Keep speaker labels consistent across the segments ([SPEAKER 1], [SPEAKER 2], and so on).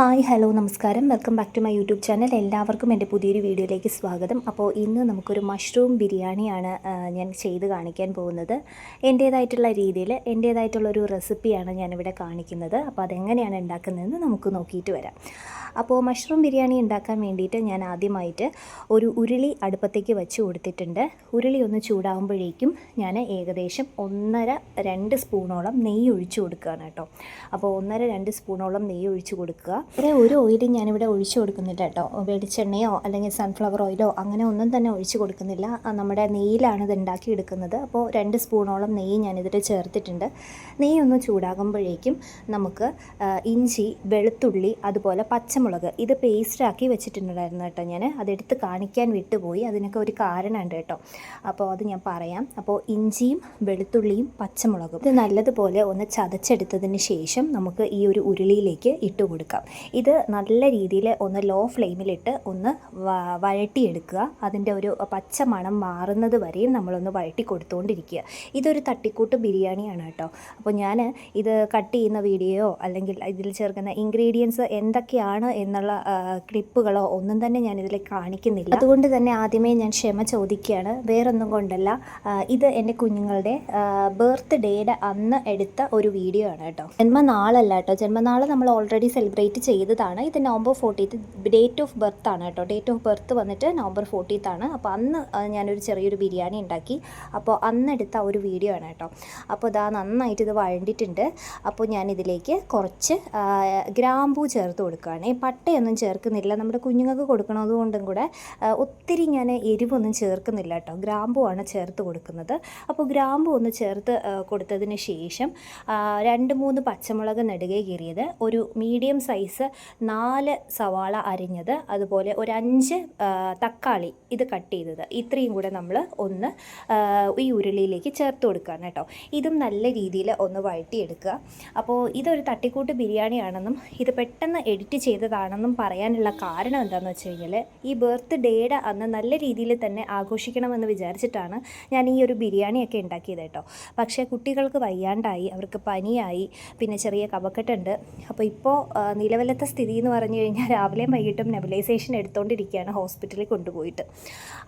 [SPEAKER 1] Hi hello നമസ്കാരം. Welcome back to my YouTube channel. എല്ലാവർക്കും എന്റെ പുതിയൊരു വീഡിയോയിലേക്ക് സ്വാഗതം. അപ്പോൾ ഇന്ന് നമുക്കൊരു മഷ്റൂം ബിരിയാണിയാണ് ഞാൻ ചെയ്ത് കാണിക്കാൻ പോകുന്നത്. എന്റേതായിട്ടുള്ള രീതിയിൽ എന്റേതായിട്ടുള്ളൊരു റെസിപ്പിയാണ് ഞാനിവിടെ കാണിക്കുന്നത്. അപ്പോൾ അതെങ്ങനെയാണ് ഉണ്ടാക്കുന്നതെന്ന് നമുക്ക് നോക്കിയിട്ട് വരാം. അപ്പോൾ മഷ്റൂം ബിരിയാണി ഉണ്ടാക്കാൻ വേണ്ടിയിട്ട് ഞാൻ ആദ്യമായിട്ട് ഒരു ഉരുളി അടുപ്പത്തേക്ക് വെച്ച് കൊടുത്തിട്ടുണ്ട്. ഉരുളി ഒന്ന് ചൂടാകുമ്പോഴേക്കും ഞാൻ ഏകദേശം ഒന്നര രണ്ട് സ്പൂണോളം നെയ്യ് ഒഴിച്ചു കൊടുക്കുകയാണ് കേട്ടോ. അപ്പോൾ ഒന്നര രണ്ട് സ്പൂണോളം നെയ്യ് ഒഴിച്ചു കൊടുക്കുക. ഇവിടെ ഒരു ഓയിലും ഞാനിവിടെ ഒഴിച്ചു കൊടുക്കുന്നില്ല കേട്ടോ. വെളിച്ചെണ്ണയോ അല്ലെങ്കിൽ സൺഫ്ലവർ ഓയിലോ അങ്ങനെ ഒന്നും തന്നെ ഒഴിച്ചു കൊടുക്കുന്നില്ല. നമ്മുടെ നെയ്യിലാണ് ഇത് ഉണ്ടാക്കി എടുക്കുന്നത്. അപ്പോൾ രണ്ട് സ്പൂണോളം നെയ്യ് ഞാനിതിൽ ചേർത്തിട്ടുണ്ട്. നെയ്യ് ഒന്ന് ചൂടാകുമ്പോഴേക്കും നമുക്ക് ഇഞ്ചി വെളുത്തുള്ളി അതുപോലെ പച്ചമുളക് ഇത് പേസ്റ്റാക്കി വെച്ചിട്ടുണ്ടായിരുന്നു കേട്ടോ ഞാൻ അതെടുത്ത് കാണിക്കാൻ വിട്ടുപോയി. അതിനൊക്കെ ഒരു കാരണമുണ്ട് കേട്ടോ. അപ്പോൾ അത് ഞാൻ പറയാം. അപ്പോൾ ഇഞ്ചിയും വെളുത്തുള്ളിയും പച്ചമുളകും. ഇത് നല്ലതുപോലെ ഒന്ന് ചതച്ചെടുത്തതിന് ശേഷം നമുക്ക് ഈ ഒരു ഉരുളിയിലേക്ക് ഇട്ട് കൊടുക്കാം. ഇത് നല്ല രീതിയിൽ ഒന്ന് ലോ ഫ്ലെയിമിലിട്ട് ഒന്ന് വഴട്ടിയെടുക്കുക അതിന്റെ ഒരു പച്ച മണം മാറുന്നത് വരെയും നമ്മളൊന്ന് വഴട്ടി കൊടുത്തുകൊണ്ടിരിക്കുക ഇതൊരു തട്ടിക്കൂട്ട് ബിരിയാണിയാണ് കേട്ടോ. അപ്പോൾ ഞാൻ ഇത് കട്ട് ചെയ്യുന്ന വീഡിയോ അല്ലെങ്കിൽ ഇതിൽ ചേർക്കുന്ന ഇൻഗ്രീഡിയൻസ് എന്തൊക്കെയാണ് എന്നുള്ള ക്ലിപ്പുകളോ ഒന്നും തന്നെ ഞാനിതിൽ കാണിക്കുന്നില്ല. അതുകൊണ്ട് തന്നെ ആദ്യമേ ഞാൻ ക്ഷമ ചോദിക്കുകയാണ്. വേറൊന്നും കൊണ്ടല്ല. ഇത് എന്റെ കുഞ്ഞുങ്ങളുടെ ബർത്ത് ഡേയുടെ അന്ന് എടുത്ത ഒരു വീഡിയോ ആണ് കേട്ടോ. ജന്മനാളല്ല കേട്ടോ. ജന്മനാൾ നമ്മൾ ഓൾറെഡി സെലിബ്രേറ്റ് ചെയ്തതാണ്. ഇത് November fortieth date of birth ആണ് കേട്ടോ. ഡേറ്റ് ഓഫ് ബർത്ത് വന്നിട്ട് നവംബർ ഫോർട്ടീത്ത് ആണ്. അപ്പോൾ അന്ന് ഞാനൊരു ചെറിയൊരു ബിരിയാണി ഉണ്ടാക്കി. അപ്പോൾ അന്ന് എടുത്ത ഒരു വീഡിയോ ആണ് കേട്ടോ. അപ്പോൾ ഇതാ നന്നായിട്ട് ഇത് വഴണ്ടിട്ടുണ്ട്. അപ്പോൾ ഞാനിതിലേക്ക് കുറച്ച് ഗ്രാമ്പൂ ചേർത്ത് കൊടുക്കുകയാണ്. പട്ടയൊന്നും ചേർക്കുന്നില്ല. നമ്മുടെ കുഞ്ഞുങ്ങൾക്ക് കൊടുക്കണത് കൊണ്ടും കൂടെ ഒത്തിരി ഞാൻ എരിവൊന്നും ചേർക്കുന്നില്ല കേട്ടോ. ഗ്രാമ്പുവാണ് ചേർത്ത് കൊടുക്കുന്നത്. അപ്പോൾ ഗ്രാമ്പു ഒന്ന് ചേർത്ത് കൊടുത്തതിന് ശേഷം രണ്ട് മൂന്ന് പച്ചമുളക് നെടുകെ കീറിയത് ഒരു മീഡിയം സൈസ് നാല് സവാള അരിഞ്ഞത് അതുപോലെ ഒരു അഞ്ച് തക്കാളി ഇത് കട്ട് ചെയ്തത്. ഇത്രയും കൂടെ നമ്മൾ ഒന്ന് ഈ ഉരുളിയിലേക്ക് ചേർത്ത് കൊടുക്കുകയാണ് കേട്ടോ. ഇതും നല്ല രീതിയിൽ ഒന്ന് വഴറ്റിയെടുക്കുക. അപ്പോൾ ഇതൊരു തട്ടിക്കൂട്ട് ബിരിയാണിയാണെന്നും ഇത് പെട്ടെന്ന് എഡിറ്റ് ചെയ്തതാണെന്നും പറയാനുള്ള കാരണം എന്താണെന്ന് വെച്ച് കഴിഞ്ഞാൽ ഈ ബർത്ത് ഡേയുടെ അന്ന് നല്ല രീതിയിൽ തന്നെ ആഘോഷിക്കണമെന്ന് വിചാരിച്ചിട്ടാണ് ഞാൻ ഈ ഒരു ബിരിയാണിയൊക്കെ ഉണ്ടാക്കിയത് കേട്ടോ. പക്ഷേ കുട്ടികൾക്ക് വയ്യാണ്ടായി അവർക്ക് പനിയായി പിന്നെ ചെറിയ കവക്കെട്ടുണ്ട് അപ്പോൾ ഇപ്പോൾ നിലവിലത്തെ സ്ഥിതി എന്ന് പറഞ്ഞു കഴിഞ്ഞാൽ രാവിലെയും വൈകിട്ടും നെബിലൈസേഷൻ എടുത്തുകൊണ്ടിരിക്കുകയാണ് ഹോസ്പിറ്റലിൽ കൊണ്ടുപോയിട്ട്.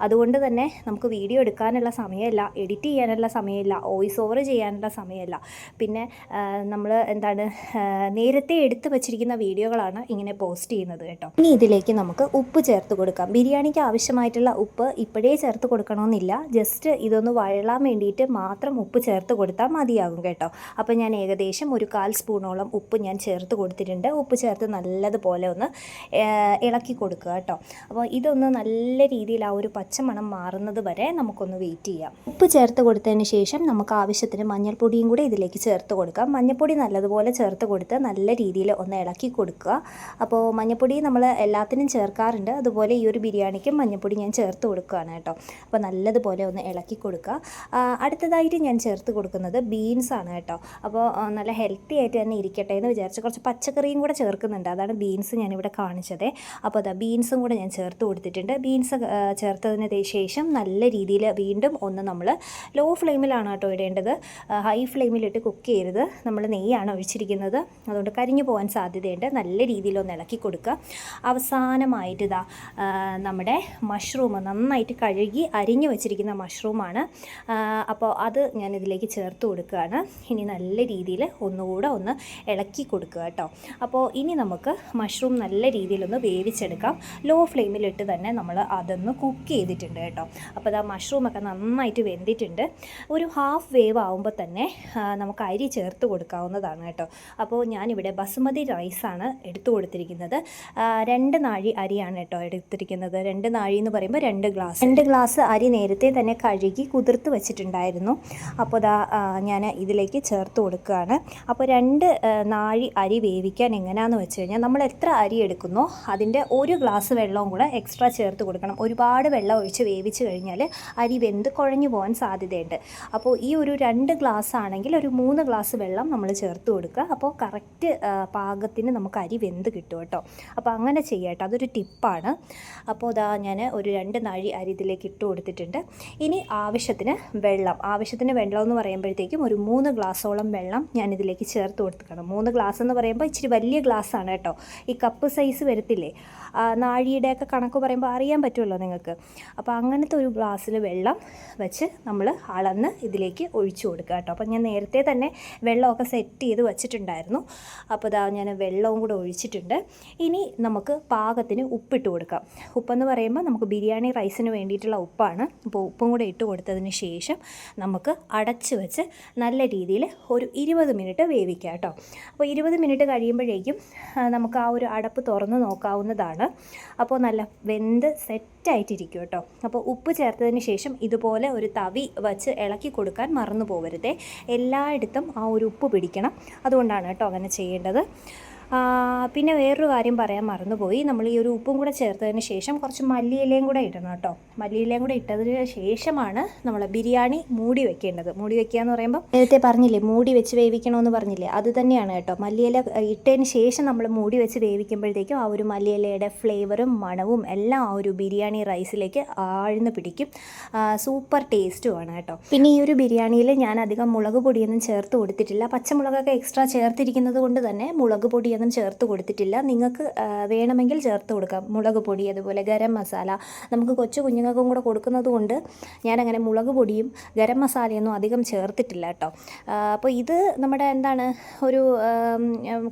[SPEAKER 1] അതുകൊണ്ട് തന്നെ നമുക്ക് വീഡിയോ എടുക്കാനുള്ള സമയമില്ല എഡിറ്റ് ചെയ്യാനുള്ള സമയമില്ല വോയിസ് ഓവർ ചെയ്യാനുള്ള സമയമില്ല. പിന്നെ നമ്മൾ എന്താണ് നേരത്തെ എടുത്തു വച്ചിരിക്കുന്ന വീഡിയോകളാണ് ഇങ്ങനെ പോസ്റ്റ് ചെയ്യുന്നത് കേട്ടോ. ഇനി ഇതിലേക്ക് നമുക്ക് ഉപ്പ് ചേർത്ത് കൊടുക്കാം. ബിരിയാണിക്ക് ആവശ്യമായിട്ടുള്ള ഉപ്പ് ഇപ്പോഴേ ചേർത്ത് കൊടുക്കണമെന്നില്ല. ജസ്റ്റ് ഇതൊന്ന് വഴലാൻ വേണ്ടിയിട്ട് മാത്രം ഉപ്പ് ചേർത്ത് കൊടുത്താൽ മതിയാകും കേട്ടോ. അപ്പോൾ ഞാൻ ഏകദേശം ഒരു കാൽ സ്പൂണോളം ഉപ്പ് ഞാൻ ചേർത്ത് കൊടുത്തിട്ടുണ്ട്. ഉപ്പ് ചേർത്ത് നല്ലതുപോലെ ഒന്ന് ഇളക്കി കൊടുക്കുക കേട്ടോ. അപ്പോൾ ഇതൊന്ന് നല്ല രീതിയിൽ ആ ഒരു പച്ചമണം മാറുന്നത് വരെ നമുക്കൊന്ന് വെയിറ്റ് ചെയ്യാം. ഉപ്പ് ചേർത്ത് കൊടുത്തതിന് ശേഷം നമുക്ക് ആവശ്യത്തിന് മഞ്ഞൾപ്പൊടിയും കൂടി ഇതിലേക്ക് ചേർത്ത് കൊടുക്കാം. മഞ്ഞൾപ്പൊടി നല്ലതുപോലെ ചേർത്ത് കൊടുത്ത് നല്ല രീതിയിൽ ഒന്ന് ഇളക്കി കൊടുക്കുക. അപ്പോൾ മഞ്ഞൾപ്പൊടി നമ്മൾ എല്ലാത്തിനും ചേർക്കാറുണ്ട്. അതുപോലെ ഈ ഒരു ബിരിയാണിക്കും മഞ്ഞപ്പൊടി ഞാൻ ചേർത്ത് കൊടുക്കുകയാണ് കേട്ടോ. അപ്പോൾ നല്ലതുപോലെ ഒന്ന് ഇളക്കി കൊടുക്കുക. അടുത്തതായിട്ട് ഞാൻ ചേർത്ത് കൊടുക്കുന്നത് ബീൻസ് ആണ് കേട്ടോ. അപ്പോൾ നല്ല ഹെൽത്തി ആയിട്ട് തന്നെ ഇരിക്കട്ടെ എന്ന് വിചാരിച്ച് കുറച്ച് പച്ചക്കറിയും കൂടെ ചേർക്കുന്നുണ്ട്. അതാണ് ബീൻസ് ഞാനിവിടെ കാണിച്ചത്. അപ്പോൾ അതാ ബീൻസും കൂടെ ഞാൻ ചേർത്ത് കൊടുത്തിട്ടുണ്ട്. ബീൻസ് ചേർത്തതിന് ശേഷം നല്ല രീതിയിൽ വീണ്ടും ഒന്ന് നമ്മൾ ലോ ഫ്ലെയിമിലാണ് കേട്ടോ ഇടേണ്ടത്. ഹൈ ഫ്ലെയിമിലിട്ട് കുക്ക് ചെയ്യരുത്. നമ്മൾ നെയ്യാണ് ഒഴിച്ചിരിക്കുന്നത്. അതുകൊണ്ട് കരിഞ്ഞു പോകാൻ സാധ്യതയുണ്ട്. നല്ല രീതിയിൽ ഒന്ന് ഇളക്കി കൊടുക്കുക. അവസാനമായിട്ട് ഇതാ നമ്മുടെ മഷ്റൂം നന്നായിട്ട് കഴുകി അരിഞ്ഞു വെച്ചിരിക്കുന്ന മഷ്റൂമാണ് അപ്പോൾ അത് ഞാൻ ഇതിലേക്ക് ചേർത്ത് കൊടുക്കുകയാണ്. ഇനി നല്ല രീതിയിൽ ഒന്നുകൂടെ ഒന്ന് ഇളക്കി കൊടുക്കുക കേട്ടോ. അപ്പോൾ ഇനി നമുക്ക് മഷ്റൂം നല്ല രീതിയിലൊന്ന് വേവിച്ചെടുക്കാം. ലോ ഫ്ലെയിമിലിട്ട് തന്നെ നമ്മൾ അതൊന്ന് കുക്ക് ചെയ്തിട്ടുണ്ട് കേട്ടോ. അപ്പോൾ ഇതാ മഷ്റൂമൊക്കെ നന്നായിട്ട് വെന്തിട്ടുണ്ട്. ഒരു ഹാഫ് വേവ് ആവുമ്പോൾ തന്നെ നമുക്ക് അരി ചേർത്ത് കൊടുക്കാവുന്നതാണ് കേട്ടോ. അപ്പോൾ ഞാനിവിടെ ബസുമതി റൈസാണ് എടുത്തു കൊടുത്തിരിക്കുന്നത്. ആ, രണ്ട് നാഴി അരിയാണ് കേട്ടോ എടുത്തിരിക്കുന്നത്. രണ്ട് നാഴി എന്ന് പറയുമ്പോൾ രണ്ട് ഗ്ലാസ്. രണ്ട് ഗ്ലാസ് അരി നേരത്തെ തന്നെ കഴുകി കുതിർത്ത് വെച്ചിട്ടുണ്ടായിരുന്നു. അപ്പോൾ ദാ ഞാൻ ഇതിലേക്ക് ചേർത്ത് കൊടുക്കുകയാണ്. അപ്പോൾ രണ്ട് നാഴി അരി വേവിക്കാൻ എങ്ങനെയാണെന്ന് വെച്ച് കഴിഞ്ഞാൽ നമ്മൾ എത്ര അരി എടുക്കുന്നോ അതിന്റെ ഒരു ഗ്ലാസ് വെള്ളവും കൂടെ എക്സ്ട്രാ ചേർത്ത് കൊടുക്കണം. ഒരുപാട് വെള്ളം ഒഴിച്ച് വേവിച്ച് കഴിഞ്ഞാൽ അരി വെന്ത് കുഴഞ്ഞു പോകാൻ സാധ്യതയുണ്ട്. അപ്പോൾ ഈ ഒരു രണ്ട് ഗ്ലാസ് ആണെങ്കിൽ ഒരു മൂന്ന് ഗ്ലാസ് വെള്ളം നമ്മൾ ചേർത്ത് കൊടുക്കുക. അപ്പോൾ കറക്റ്റ് പാകത്തിന് നമുക്ക് അരി വെന്ത് കിട്ടും. കേട്ടോ. അപ്പോൾ അങ്ങനെ ചെയ്യാട്ടോ അതൊരു ടിപ്പാണ്. അപ്പോൾ ഇതാ ഞാൻ ഒരു രണ്ട് നാഴി അരി ഇതിലേക്ക് ഇട്ട് കൊടുത്തിട്ടുണ്ട്. ഇനി ആവശ്യത്തിന് വെള്ളം. ആവശ്യത്തിന് വെള്ളം എന്ന് പറയുമ്പോഴത്തേക്കും ഒരു മൂന്ന് ഗ്ലാസ്സോളം വെള്ളം ഞാൻ ഇതിലേക്ക് ചേർത്ത് കൊടുത്തിക്കണം മൂന്ന് ഗ്ലാസ് എന്ന് പറയുമ്പോൾ ഇച്ചിരി വലിയ ഗ്ലാസ്സാണ് കേട്ടോ. ഈ കപ്പ് സൈസ് വരത്തില്ലേ? നാഴിയുടെയൊക്കെ കണക്ക് പറയുമ്പോൾ അറിയാൻ പറ്റുമല്ലോ നിങ്ങൾക്ക്. അപ്പോൾ അങ്ങനത്തെ ഒരു ഗ്ലാസ്സിൽ വെള്ളം വെച്ച് നമ്മൾ അളന്ന് ഇതിലേക്ക് ഒഴിച്ചു കൊടുക്കുക കേട്ടോ. അപ്പോൾ ഞാൻ നേരത്തെ തന്നെ വെള്ളമൊക്കെ സെറ്റ് ചെയ്ത് വെച്ചിട്ടുണ്ടായിരുന്നു. അപ്പോൾ ഇതാ ഞാൻ വെള്ളവും കൂടെ ഒഴിച്ചിട്ടുണ്ട്. ഇനി നമുക്ക് പാകത്തിന് ഉപ്പിട്ട് കൊടുക്കാം. ഉപ്പെന്ന് പറയുമ്പോൾ നമുക്ക് ബിരിയാണി റൈസിന് വേണ്ടിയിട്ടുള്ള ഉപ്പാണ്. അപ്പോൾ ഉപ്പും കൂടെ ഇട്ട് കൊടുത്തതിന് ശേഷം നമുക്ക് അടച്ച് വെച്ച് നല്ല രീതിയിൽ ഒരു ഇരുപത് മിനിറ്റ് വേവിക്കാം കേട്ടോ. അപ്പോൾ ഇരുപത് മിനിറ്റ് കഴിയുമ്പോഴേക്കും നമുക്ക് ആ ഒരു അടപ്പ് തുറന്ന് നോക്കാവുന്നതാണ്. അപ്പോൾ നല്ല വെന്ത് സെറ്റായിട്ടിരിക്കും കേട്ടോ. അപ്പോൾ ഉപ്പ് ചേർത്തതിന് ശേഷം ഇതുപോലെ ഒരു തവി വച്ച് ഇളക്കി കൊടുക്കാൻ മറന്നു പോകരുതേ എല്ലായിടത്തും ആ ഒരു ഉപ്പ് പിടിക്കണം. അതുകൊണ്ടാണ് കേട്ടോ അങ്ങനെ ചെയ്യേണ്ടത്. പിന്നെ വേറൊരു കാര്യം പറയാൻ മറന്നുപോയി. നമ്മൾ ഈ ഒരു ഉപ്പും കൂടെ ചേർത്തതിന് ശേഷം കുറച്ച് മല്ലിയിലയും കൂടെ ഇടണം കേട്ടോ. മല്ലിയിലയും കൂടെ ഇട്ടതിന് ശേഷമാണ് നമ്മൾ ബിരിയാണി മൂടി വെക്കേണ്ടത്. മൂടി വെക്കുക എന്ന് പറയുമ്പോൾ നേരത്തെ പറഞ്ഞില്ലേ മൂടി വെച്ച് വേവിക്കണമെന്ന് പറഞ്ഞില്ലേ? അത് തന്നെയാണ് കേട്ടോ. മല്ലിയില ഇട്ടതിന് ശേഷം നമ്മൾ മൂടി വെച്ച് വേവിക്കുമ്പോഴത്തേക്കും ആ ഒരു മല്ലിയിലയുടെ ഫ്ലേവറും മണവും എല്ലാം ആ ഒരു ബിരിയാണി റൈസിലേക്ക് ആഴ്ന്ന് പിടിക്കും. സൂപ്പർ ടേസ്റ്റുമാണ് കേട്ടോ. പിന്നെ ഈ ഒരു ബിരിയാണിയിൽ ഞാൻ അധികം മുളക് പൊടിയൊന്നും ചേർത്ത് കൊടുത്തിട്ടില്ല. പച്ചമുളകൊക്കെ എക്സ്ട്രാ ചേർത്തിരിക്കുന്നത് കൊണ്ട് തന്നെ മുളക് പൊടിയൊന്നും ചേർത്ത് കൊടുത്തിട്ടില്ല. നിങ്ങൾക്ക് വേണമെങ്കിൽ ചേർത്ത് കൊടുക്കാം. മുളക് പൊടി അതുപോലെ ഗരം മസാല. നമുക്ക് കൊച്ചു കുഞ്ഞുങ്ങൾക്കും കൂടെ കൊടുക്കുന്നത് കൊണ്ട് ഞാനങ്ങനെ മുളക് പൊടിയും ഗരം മസാലയൊന്നും അധികം ചേർത്തിട്ടില്ല കേട്ടോ. അപ്പോൾ ഇത് നമ്മുടെ എന്താണ് ഒരു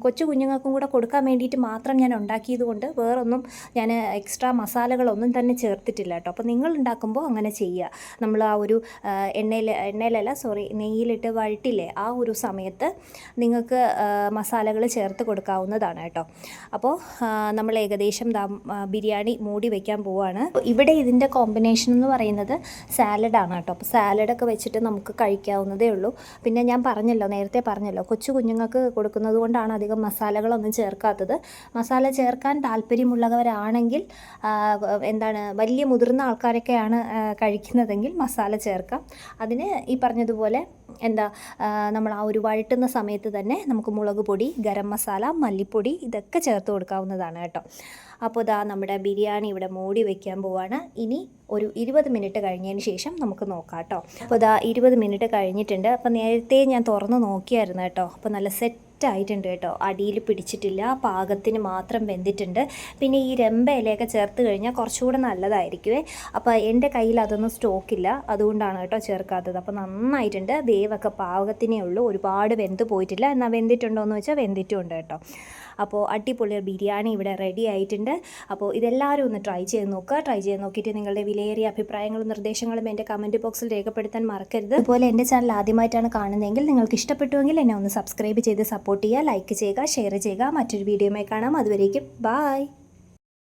[SPEAKER 1] കൊച്ചു കുഞ്ഞുങ്ങൾക്കും കൂടെ കൊടുക്കാൻ വേണ്ടിയിട്ട് മാത്രം ഞാൻ ഉണ്ടാക്കിയത് കൊണ്ട് വേറൊന്നും ഞാൻ എക്സ്ട്രാ മസാലകളൊന്നും തന്നെ ചേർത്തിട്ടില്ല കേട്ടോ. അപ്പോൾ നിങ്ങൾ ഉണ്ടാക്കുമ്പോൾ അങ്ങനെ ചെയ്യുക. നമ്മൾ ആ ഒരു എണ്ണയിൽ എണ്ണയിലല്ല സോറി നെയ്യിലിട്ട് വഴറ്റില്ലേ ആ ഒരു സമയത്ത് നിങ്ങൾക്ക് മസാലകൾ ചേർത്ത് കൊടുക്കാവുന്നതാണ് കേട്ടോ. അപ്പോൾ നമ്മൾ ഏകദേശം ബിരിയാണി മൂടി വെക്കാൻ പോവുകയാണ് ഇവിടെ ഇതിന്റെ കോമ്പിനേഷൻ എന്ന് പറയുന്നത് സാലഡാണ് കേട്ടോ. അപ്പോൾ സാലഡൊക്കെ വെച്ചിട്ട് നമുക്ക് കഴിക്കാവുന്നതേ ഉള്ളൂ. പിന്നെ ഞാൻ പറഞ്ഞല്ലോ നേരത്തെ പറഞ്ഞല്ലോ കൊച്ചു കുഞ്ഞുങ്ങൾക്ക് കൊടുക്കുന്നത് കൊണ്ടാണ് അധികം മസാലകളൊന്നും ചേർക്കാത്തത്. മസാല ചേർക്കാൻ താല്പര്യമുള്ളവരാണെങ്കിൽ എന്താണ് വലിയ മുതിർന്ന ആൾക്കാരൊക്കെയാണ് കഴിക്കുന്നതെങ്കിൽ മസാല ചേർക്കാം. അതിന് ഈ പറഞ്ഞതുപോലെ എന്താ നമ്മൾ ആ ഒരു വഴട്ടുന്ന സമയത്ത് തന്നെ നമുക്ക് മുളക് പൊടി ഗരം മസാല മല്ലിപ്പൊടി ഇതൊക്കെ ചേർത്ത് കൊടുക്കാവുന്നതാണ് കേട്ടോ. അപ്പോൾ ഇതാ നമ്മുടെ ബിരിയാണി ഇവിടെ മൂടി വയ്ക്കാൻ പോവാണ്. ഇനി ഒരു ഇരുപത് മിനിറ്റ് കഴിഞ്ഞതിന് ശേഷം നമുക്ക് നോക്കാം കേട്ടോ. അപ്പോൾ ഇതാ ഇരുപത് മിനിറ്റ് കഴിഞ്ഞിട്ടുണ്ട്. അപ്പോൾ നേരത്തെ ഞാൻ തുറന്ന് നോക്കിയായിരുന്നു കേട്ടോ. അപ്പോൾ നല്ല സെറ്റ് ആയിട്ടുണ്ട് കേട്ടോ. അടിയിൽ പിടിച്ചിട്ടില്ല പാകത്തിന് മാത്രം വെന്തിട്ടുണ്ട്. പിന്നെ ഈ രമ്പ ഇലയൊക്കെ ചേർത്ത് കഴിഞ്ഞാൽ കുറച്ചുകൂടെ നല്ലതായിരിക്കുമേ അപ്പോൾ എന്റെ കയ്യിൽ അതൊന്നും സ്റ്റോക്കില്ല അതുകൊണ്ടാണ് കേട്ടോ ചേർക്കാത്തത്. അപ്പോൾ നന്നായിട്ടുണ്ട്. വേവൊക്കെ പാകത്തിനേ ഉള്ളൂ. ഒരുപാട് വെന്ത് പോയിട്ടില്ല. എന്നാൽ വെന്തിട്ടുണ്ടോ എന്ന് വെച്ചാൽ വെന്തിട്ടുണ്ട് കേട്ടോ. അപ്പോൾ അടിപൊളി ബിരിയാണി ഇവിടെ റെഡി ആയിട്ടുണ്ട്. അപ്പോൾ ഇതെല്ലാവരും ഒന്ന് ട്രൈ ചെയ്ത് നോക്കുക. ട്രൈ ചെയ്ത് നോക്കിയിട്ട് നിങ്ങളുടെ വിലയേറിയ അഭിപ്രായങ്ങളും നിർദ്ദേശങ്ങളും എന്റെ കമന്റ് ബോക്സിൽ രേഖപ്പെടുത്താൻ മറക്കരുത്. അതുപോലെ എന്റെ ചാനൽ ആദ്യമായിട്ടാണ് കാണുന്നതെങ്കിൽ നിങ്ങൾക്ക് ഇഷ്ടപ്പെട്ടുവെങ്കിൽ എന്നെ ഒന്ന് സബ്സ്ക്രൈബ് ചെയ്ത് സപ്പോർട്ട് ചെയ്യുക ലൈക്ക് ചെയ്യുക ഷെയർ ചെയ്യുക. മറ്റൊരു വീഡിയോയുമായി കാണാം. അതുവരേക്കും ബായ്